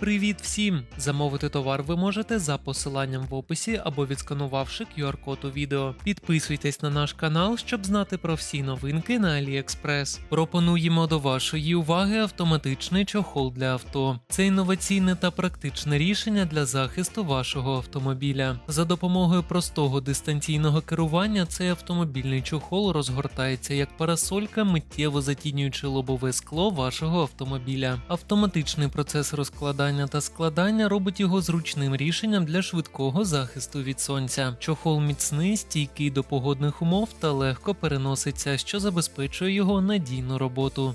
Привіт всім! Замовити товар ви можете за посиланням в описі або відсканувавши QR-код у відео. Підписуйтесь на наш канал, щоб знати про всі новинки на AliExpress. Пропонуємо до вашої уваги автоматичний чохол для авто. Це інноваційне та практичне рішення для захисту вашого автомобіля. За допомогою простого дистанційного керування цей автомобільний чохол розгортається як парасолька, миттєво затінюючи лобове скло вашого автомобіля. Автоматичний процес розкладання та складання робить його зручним рішенням для швидкого захисту від сонця. Чохол міцний, стійкий до погодних умов та легко переноситься, що забезпечує його надійну роботу.